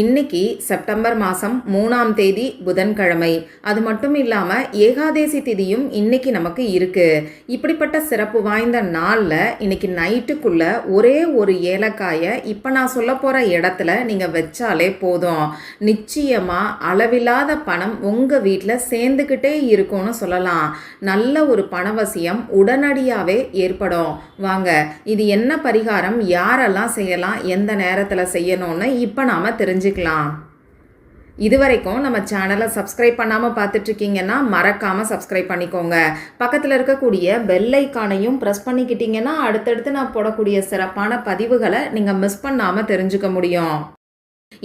இன்னைக்கு செப்டம்பர் மாதம் மூணாம் தேதி புதன்கிழமை. அது மட்டும் இல்லாமல் ஏகாதேசி திதியும் இன்னைக்கு நமக்கு இருக்குது இப்படிப்பட்ட சிறப்பு வாய்ந்த நாளில் இன்னைக்கு நைட்டுக்குள்ளே ஒரே ஒரு ஏலக்காயை இப்போ நான் சொல்ல போகிற இடத்துல நீங்கள் வச்சாலே போதும். நிச்சயமாக அளவில்லாத பணம் உங்கள் வீட்டில் சேர்ந்துக்கிட்டே இருக்கும்னு சொல்லலாம். நல்ல ஒரு பணவசியம் உடனடியாகவே ஏற்படும். வாங்க இது என்ன பரிகாரம்? யாரெல்லாம் செய்யலாம்? எந்த நேரத்தில் செய்யணும்னு இப்போ நாம் தெரிஞ்சுக்கலாம். இதுவரைக்கும் நம்ம சேனலை சப்ஸ்கிரைப் பண்ணாமல் பார்த்துட்ருக்கீங்கன்னா மறக்காமல் சப்ஸ்கிரைப் பண்ணிக்கோங்க. பக்கத்தில் இருக்கக்கூடிய பெல் ஐக்கானையும் ப்ரெஸ் பண்ணிக்கிட்டிங்கன்னா அடுத்தடுத்து நான் போடக்கூடிய சிறப்பான பதிவுகளை நீங்கள் மிஸ் பண்ணாமல் தெரிஞ்சுக்க முடியும்.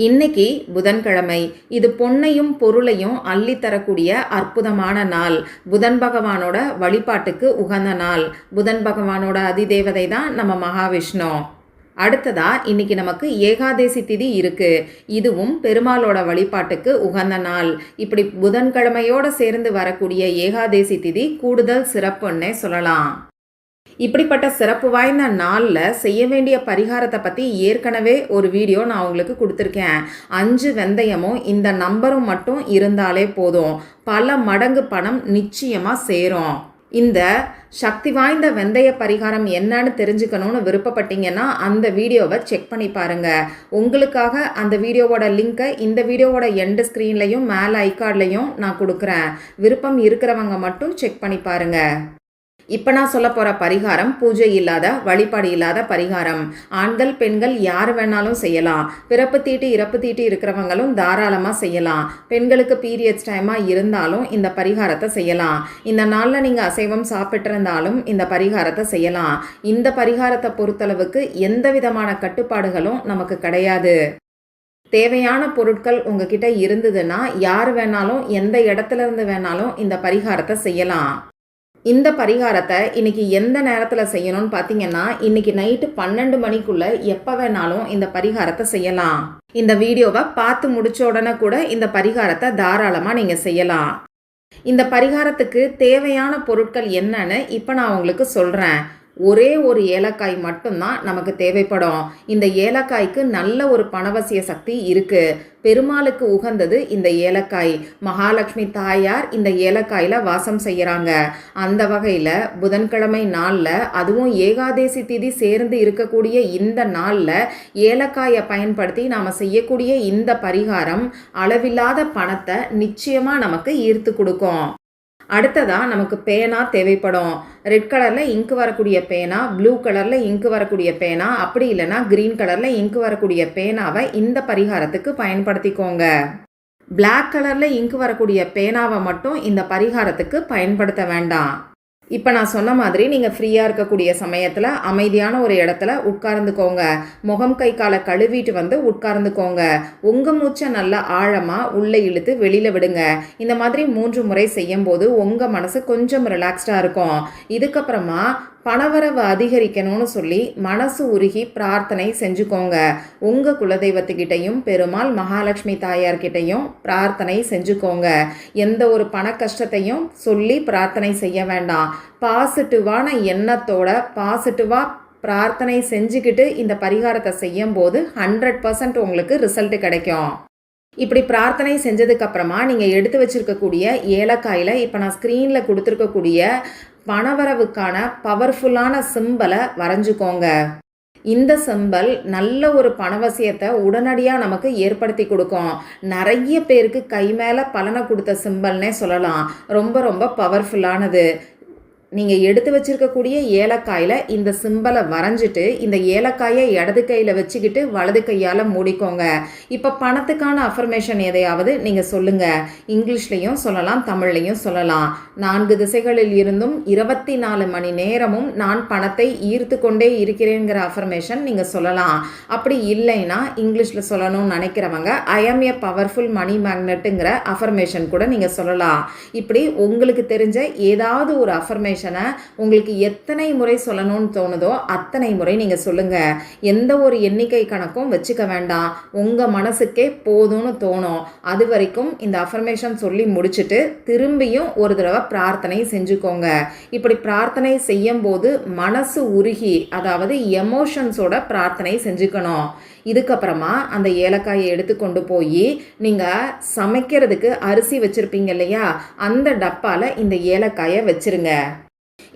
இன்னைக்கு புதன்கிழமை. இது பொன்னையும் பொருளையும் அள்ளித்தரக்கூடிய அற்புதமான நாள். புதன் பகவானோட வழிபாட்டுக்கு உகந்த நாள். புதன் பகவானோட அதிதேவதை தான் நம்ம மகாவிஷ்ணு. அடுத்ததா இன்னைக்கு நமக்கு ஏகாதேசி திதி இருக்கு. இதுவும் பெருமாளோட வழிபாட்டுக்கு உகந்த நாள். இப்படி புதன்கிழமையோட சேர்ந்து வரக்கூடிய ஏகாதேசி திதி கூடுதல் சிறப்புன்னே சொல்லலாம். இப்படிப்பட்ட சிறப்பு வாய்ந்த நாளில் செய்ய வேண்டிய பரிகாரத்தை பற்றி ஏற்கனவே ஒரு வீடியோ நான் உங்களுக்கு கொடுத்துருக்கேன். அஞ்சு வெந்தயமும் இந்த நம்பரும் மட்டும் இருந்தாலே போதும். பல மடங்கு பணம் நிச்சயமாக சேரும். இந்த சக்தி வாய்ந்த வெந்தய பரிகாரம் என்னன்னு தெரிஞ்சுக்கணும்னு விருப்பப்பட்டீங்கன்னா அந்த வீடியோவை செக் பண்ணி பாருங்கள் உங்களுக்காக அந்த வீடியோவோட லிங்கை இந்த வீடியோவோட எண்டு ஸ்க்ரீன்லையும் மேலே ஐகார்ட்லையும் நான் கொடுக்குறேன். விருப்பம் இருக்கிறவங்க மட்டும் செக் பண்ணி பாருங்கள் இப்போ நான் சொல்ல போகிற பரிகாரம் பூஜை இல்லாத வழிபாடு இல்லாத பரிகாரம். ஆண்கள் பெண்கள் யார் வேணாலும் செய்யலாம். பிறப்பு தீட்டு இறப்பு தீட்டு இருக்கிறவங்களும் தாராளமாக செய்யலாம். பெண்களுக்கு பீரியட்ஸ் டைமாக இருந்தாலும் இந்த பரிகாரத்தை செய்யலாம். இந்த நாளில் நீங்கள் அசைவம் சாப்பிட்டிருந்தாலும் இந்த பரிகாரத்தை செய்யலாம். இந்த பரிகாரத்தை பொறுத்தளவுக்கு எந்த விதமான கட்டுப்பாடுகளும் நமக்கு கிடையாது. தேவையான பொருட்கள் உங்ககிட்ட இருந்ததுன்னா யார் வேணாலும் எந்த இடத்துல இருந்து வேணாலும் இந்த பரிகாரத்தை செய்யலாம். இந்த பரிகாரத்தை இன்னைக்கு எந்த நேரத்தில் செய்யணும்னு பார்த்தீங்கன்னா இன்னைக்கு நைட்டு பன்னெண்டு மணிக்குள்ள எப்போ வேணாலும் இந்த பரிகாரத்தை செய்யலாம். இந்த வீடியோவை பார்த்து முடிச்ச உடனே கூட இந்த பரிகாரத்தை தாராளமாக நீங்கள் செய்யலாம். இந்த பரிகாரத்துக்கு தேவையான பொருட்கள் என்னன்னு இப்போ நான் உங்களுக்கு சொல்கிறேன் ஒரே ஒரு ஏலக்காய் மட்டும்தான் நமக்கு தேவைப்படும். இந்த ஏலக்காய்க்கு நல்ல ஒரு பணவசிய சக்தி இருக்கு. பெருமாளுக்கு உகந்தது இந்த ஏலக்காய். மகாலட்சுமி தாயார் இந்த ஏலக்காயில் வாசம் செய்கிறாங்க அந்த வகையில் புதன்கிழமை நாளில் அதுவும் ஏகாதேசி திதி சேர்ந்து இருக்கக்கூடிய இந்த நாளில் ஏலக்காயை பயன்படுத்தி நாம் செய்யக்கூடிய இந்த பரிகாரம் அளவில்லாத பணத்தை நிச்சயமாக நமக்கு ஈர்த்து கொடுக்கும். அடுத்ததாக நமக்கு பேனா தேவைப்படும். ரெட் கலரில் இங்கு வரக்கூடிய பேனா ப்ளூ கலரில் இங்கு வரக்கூடிய பேனா அப்படி இல்லைன்னா க்ரீன் கலரில் இங்கு வரக்கூடிய பேனாவை இந்த பரிகாரத்துக்கு பயன்படுத்திக்கோங்க. பிளாக் கலரில் இங்கு வரக்கூடிய பேனாவை மட்டும் இந்த பரிகாரத்துக்கு பயன்படுத்த வேண்டாம். இப்போ நான் சொன்ன மாதிரி நீங்கள் ஃப்ரீயாக இருக்கக்கூடிய சமயத்தில் அமைதியான ஒரு இடத்துல உட்கார்ந்துக்கோங்க. முகம் கை காலை கழுவிட்டு வந்து உட்கார்ந்துக்கோங்க. உங்கள் மூச்சை நல்லா ஆழமாக உள்ளே இழுத்து வெளியில் விடுங்க. இந்த மாதிரி மூன்று முறை செய்யும்போது உங்கள் மனசு கொஞ்சம் ரிலாக்ஸ்டாக இருக்கும். இதுக்கப்புறமா பணவரவு அதிகரிக்கணும்னு சொல்லி மனசு உருகி பிரார்த்தனை செஞ்சுக்கோங்க. உங்கள் குலதெய்வத்துக்கிட்டையும் பெருமாள் மகாலட்சுமி தாயார்கிட்டையும் பிரார்த்தனை செஞ்சுக்கோங்க. எந்த ஒரு பண கஷ்டத்தையும் சொல்லி பிரார்த்தனை செய்ய வேண்டாம். பாசிட்டிவான எண்ணத்தோட பாசிட்டிவாக பிரார்த்தனை செஞ்சுக்கிட்டு இந்த பரிகாரத்தை செய்யும் போது ஹண்ட்ரட் பர்சன்ட் உங்களுக்கு ரிசல்ட் கிடைக்கும். இப்படி பிரார்த்தனை செஞ்சதுக்கப்புறமா நீங்கள் எடுத்து வச்சிருக்கக்கூடிய ஏலக்காயில் இப்போ நான் ஸ்க்ரீனில் கொடுத்துருக்கக்கூடிய பணவரவுக்கான பவர்ஃபுல்லான சிம்பலை வரைஞ்சிக்கோங்க. இந்த சிம்பல் நல்ல ஒரு பணவசியத்தை உடனடியாக நமக்கு ஏற்படுத்தி கொடுக்கும். நிறைய பேருக்கு கை மேலே பலனை கொடுத்த சிம்பல்னே சொல்லலாம். ரொம்ப ரொம்ப பவர்ஃபுல்லானது நீங்கள் எடுத்து வச்சிருக்கக்கூடிய ஏலக்காயில் இந்த சிம்பலை வரைஞ்சிட்டு இந்த ஏலக்காயை இடது கையில் வச்சுக்கிட்டு வலது கையால் மூடிக்கோங்க. இப்போ பணத்துக்கான அஃபர்மேஷன் எதையாவது நீங்கள் சொல்லுங்கள் இங்கிலீஷ்லேயும் சொல்லலாம் தமிழ்லையும் சொல்லலாம். நான்கு திசைகளில் இருந்தும் இருபத்தி நாலு மணி நேரமும் நான் பணத்தை ஈர்த்து கொண்டே இருக்கிறேங்கிற அஃபர்மேஷன் நீங்கள் சொல்லலாம். அப்படி இல்லைன்னா இங்கிலீஷில் சொல்லணும்னு நினைக்கிறவங்க I am a powerful money மேக்னெட்டுங்கிற affirmation கூட நீங்கள் சொல்லலாம். இப்படி உங்களுக்கு தெரிஞ்ச ஏதாவது ஒரு அஃபர்மேஷன் இன்ஃபர்மேஷனை உங்களுக்கு எத்தனை முறை சொல்லணும்னு தோணுதோ அத்தனை முறை நீங்கள் சொல்லுங்கள் எந்த ஒரு எண்ணிக்கை கணக்கும் வச்சுக்க வேண்டாம். உங்கள் மனசுக்கே போதும்னு தோணும். அது வரைக்கும் இந்த அஃபர்மேஷன் சொல்லி முடிச்சுட்டு திரும்பியும் ஒரு தடவை பிரார்த்தனை செஞ்சுக்கோங்க. இப்படி பிரார்த்தனை செய்யும் போது மனசு உருகி அதாவது எமோஷன்ஸோட பிரார்த்தனை செஞ்சுக்கணும். இதுக்கப்புறமா அந்த ஏலக்காயை எடுத்து கொண்டு போய் நீங்கள் சமைக்கிறதுக்கு அரிசி வச்சுருப்பீங்க இல்லையா? அந்த டப்பாவில் இந்த ஏலக்காயை வச்சுருங்க.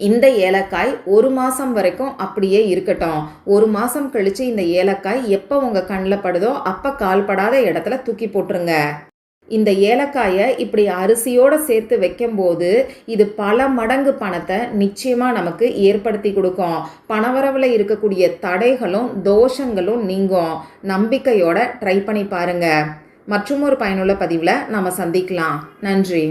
இந்த ஏலக்காய் ஒரு மாதம் வரைக்கும் அப்படியே இருக்கட்டும். ஒரு மாதம் கழித்து இந்த ஏலக்காய் எப்போ உங்கள் கண்ணில் படுதோ அப்போ கால்படாத இடத்துல தூக்கி போட்டுருங்க. இந்த ஏலக்காயை இப்படி அரிசியோடு சேர்த்து வைக்கும்போது இது பல மடங்கு பணத்தை நிச்சயமாக நமக்கு ஏற்படுத்தி கொடுக்கும். பணவரவில் இருக்கக்கூடிய தடைகளும் தோஷங்களும் நீங்கும். நம்பிக்கையோட ட்ரை பண்ணி பாருங்கள் மற்றும் ஒரு பயனுள்ள பதிவில் நாம் சந்திக்கலாம். நன்றி.